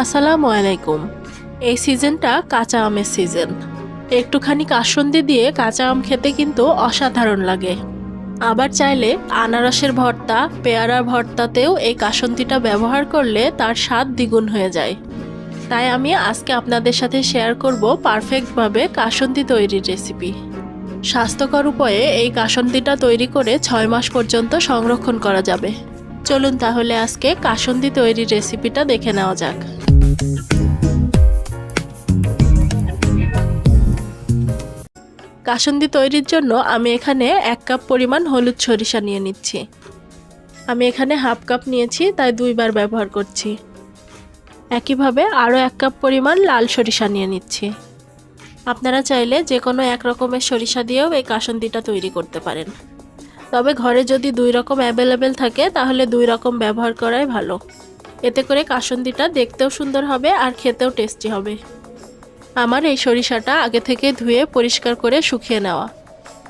আসসালামু আলাইকুম। এই সিজনটা কাঁচা আমের সিজন। একটুখানি কাসন্দি দিয়ে কাঁচা আম খেতে কিন্তু অসাধারণ লাগে। আবার চাইলে আনারসের ভর্তা, পেয়ারার ভর্তাতেও এই কাসন্দিটা ব্যবহার করলে তার স্বাদ দ্বিগুণ হয়ে যায়। তাই আমি আজকে আপনাদের সাথে শেয়ার করব পারফেক্টভাবে কাসন্দি তৈরির রেসিপি। স্বাস্থ্যকর উপায়ে এই কাসন্দিটা তৈরি করে ছয় মাস পর্যন্ত সংরক্ষণ করা যাবে। চলুন তাহলে আজকে কাসন্দি তৈরির রেসিপিটা দেখে নেওয়া যাক। কাসন্দি তৈরির জন্য আমি এখানে এক কাপ পরিমাণ হলুদ সরিষা নিয়ে নিচ্ছি। আমি এখানে হাফ কাপ নিয়েছি, তাই দুইবার ব্যবহার করছি। একইভাবে আরও এক কাপ পরিমাণ লাল সরিষা নিয়ে নিচ্ছি। আপনারা চাইলে যে কোনো এক রকমের সরিষা দিয়েও এই কাসন্দিটা তৈরি করতে পারেন। তবে ঘরে যদি দুই রকম অ্যাভেলেবেল থাকে, তাহলে দুই রকম ব্যবহার করাই ভালো। এতে করে কাসন্দিটা দেখতেও সুন্দর হবে আর খেতেও টেস্টি হবে। আমার এই সরিষাটা আগে থেকে ধুয়ে পরিষ্কার করে শুকিয়ে নেওয়া।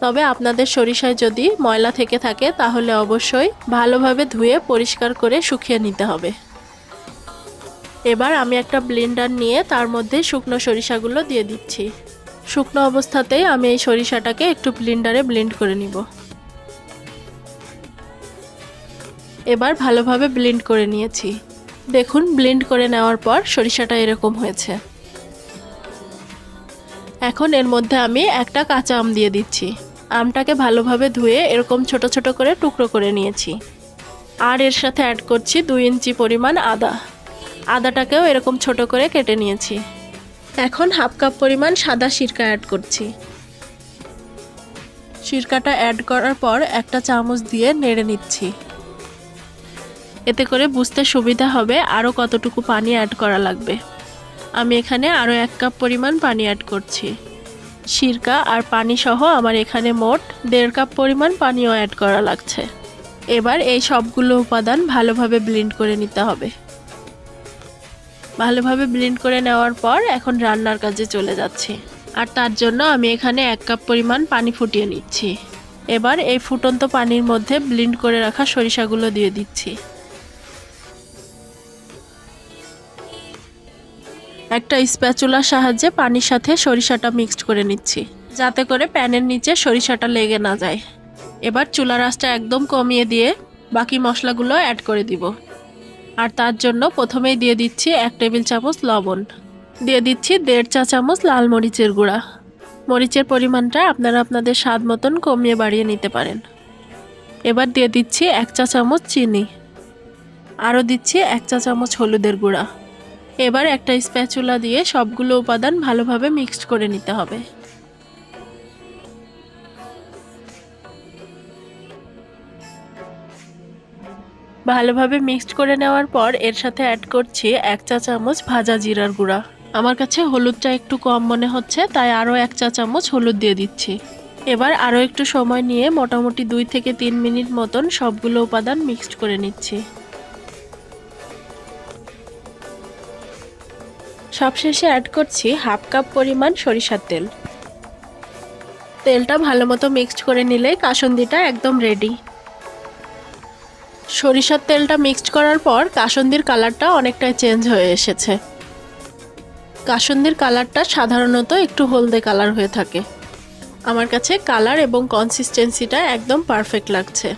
তবে আপনাদের সরিষায় যদি ময়লা থেকে থাকে, তাহলে অবশ্যই ভালোভাবে ধুয়ে পরিষ্কার করে শুকিয়ে নিতে হবে। এবার আমি একটা ব্লেন্ডার নিয়ে তার মধ্যে শুকনো সরিষাগুলো দিয়ে দিচ্ছি। শুকনো অবস্থাতেই আমি এই সরিষাটাকে একটু ব্লেন্ডারে ব্লেন্ড করে নিব। এবার ভালোভাবে ব্লেন্ড করে নিয়েছি। দেখুন, ব্লেন্ড করে নেওয়ার পর সরিষাটা এরকম হয়েছে। এখন এর মধ্যে আমি একটা কাঁচা আম দিয়ে দিচ্ছি। আমটাকে ভালোভাবে ধুয়ে এরকম ছোট ছোট করে টুকরো করে নিয়েছি। আর এর সাথে অ্যাড করছি দুই ইঞ্চি পরিমাণ আদা। আদাটাকেও এরকম ছোট করে কেটে নিয়েছি। এখন হাফ কাপ পরিমাণ সাদা সিরকা অ্যাড করছি। সিরকাটা অ্যাড করার পর একটা চামচ দিয়ে নেড়ে নিচ্ছি। এতে করে বুঝতে সুবিধা হবে আরও কতটুকু পানি অ্যাড করা লাগবে। আমি এখানে আরও এক কাপ পরিমাণ পানি অ্যাড করছি। সিরকা আর পানি সহ আমার এখানে মোট দেড় কাপ পরিমাণ পানিও অ্যাড করা লাগছে। এবার এই সবগুলো উপাদান ভালোভাবে ব্লেন্ড করে নিতে হবে। ভালোভাবে ব্লেন্ড করে নেওয়ার পর এখন রান্নার কাজে চলে যাচ্ছি। আর তার জন্য আমি এখানে এক কাপ পরিমাণ পানি ফুটিয়ে নিচ্ছি। এবার এই ফুটন্ত পানির মধ্যে ব্লেন্ড করে রাখা সরিষাগুলো দিয়ে দিচ্ছি। একটা স্প্যাচুলার সাহায্যে পানির সাথে সরিষাটা মিক্সড করে নিচ্ছি, যাতে করে প্যানের নিচে সরিষাটা লেগে না যায়। এবার চুলার আঁচটা একদম কমিয়ে দিয়ে বাকি মশলাগুলো অ্যাড করে দিব। আর তার জন্য প্রথমেই দিয়ে দিচ্ছি এক টেবিল চামচ লবণ। দিয়ে দিচ্ছি দেড় চা চামচ লাল মরিচের গুঁড়া। মরিচের পরিমাণটা আপনারা আপনাদের স্বাদ মতন কমিয়ে বাড়িয়ে নিতে পারেন। এবার দিয়ে দিচ্ছি এক চা চামচ চিনি। আরও দিচ্ছি এক চা চামচ হলুদের গুঁড়া। এবার একটা স্প্যাচুলা দিয়ে সবগুলো উপাদান ভালোভাবে মিক্সড করে নিতে হবে। ভালোভাবে মিক্সড করে নেওয়ার পর এর সাথে অ্যাড করছি এক চা চামচ ভাজা জিরার গুঁড়া। আমার কাছে হলুদটা একটু কম মনে হচ্ছে, তাই আরও এক চা চামচ হলুদ দিয়ে দিচ্ছি। এবার আরও একটু সময় নিয়ে মোটামুটি দুই থেকে তিন মিনিট মতন সবগুলো উপাদান মিক্সড করে নিচ্ছি। সবশেষে অ্যাড করছি হাফ কাপ পরিমাণ সরিষার তেল। তেলটা ভালো মতো মিক্সড করে নিলে কাসন্দিটা একদম রেডি সরিষার তেলটা মিক্সড করার পর কাসন্দির কালারটা অনেকটাই চেঞ্জ হয়ে এসেছে। কাসন্দির কালারটা সাধারণত একটু হলদে কালার হয়ে থাকে। আমার কাছে কালার এবং কনসিস্টেন্সিটা একদম পারফেক্ট লাগছে।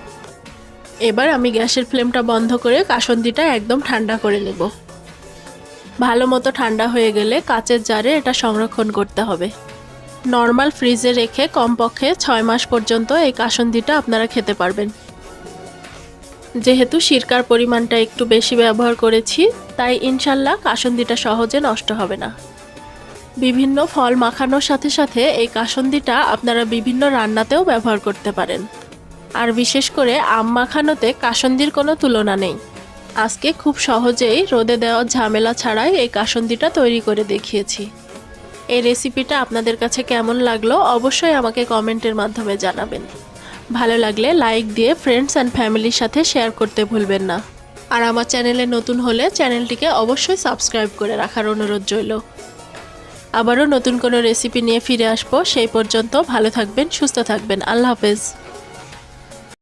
এবার আমি গ্যাসের ফ্লেমটা বন্ধ করে কাসন্দিটা একদম ঠান্ডা করে নেব। ভালো মতো ঠান্ডা হয়ে গেলে কাচের জারে এটা সংরক্ষণ করতে হবে। নর্মাল ফ্রিজে রেখে কমপক্ষে ছয় মাস পর্যন্ত এই কাসন্দিটা আপনারা খেতে পারবেন। যেহেতু সিরকার পরিমাণটা একটু বেশি ব্যবহার করেছি, তাই ইনশাল্লাহ কাসন্দিটা সহজে নষ্ট হবে না। বিভিন্ন ফল মাখানোর সাথে সাথে এই কাসন্দিটা আপনারা বিভিন্ন রান্নাতেও ব্যবহার করতে পারেন। আর বিশেষ করে আম মাখানোতে কাসন্দির কোনো তুলনা নেই। আজকে খুব সহজেই রোদে দেওয়ার ঝামেলা ছাড়াই এই কাসন্দিটা তৈরি করে দেখিয়েছি। এই রেসিপিটা আপনাদের কাছে কেমন লাগল অবশ্যই আমাকে কমেন্টের মাধ্যমে জানাবেন। ভালো লাগলে লাইক দিয়ে ফ্রেন্ডস অ্যান্ড ফ্যামিলির সাথে শেয়ার করতে ভুলবেন না। আর আমার চ্যানেলে নতুন হলে চ্যানেলটিকে অবশ্যই সাবস্ক্রাইব করে রাখার অনুরোধ রইল। আবারও নতুন কোনো রেসিপি নিয়ে ফিরে আসব, সেই পর্যন্ত ভালো থাকবেন, সুস্থ থাকবেন। আল্লাহ হাফেজ।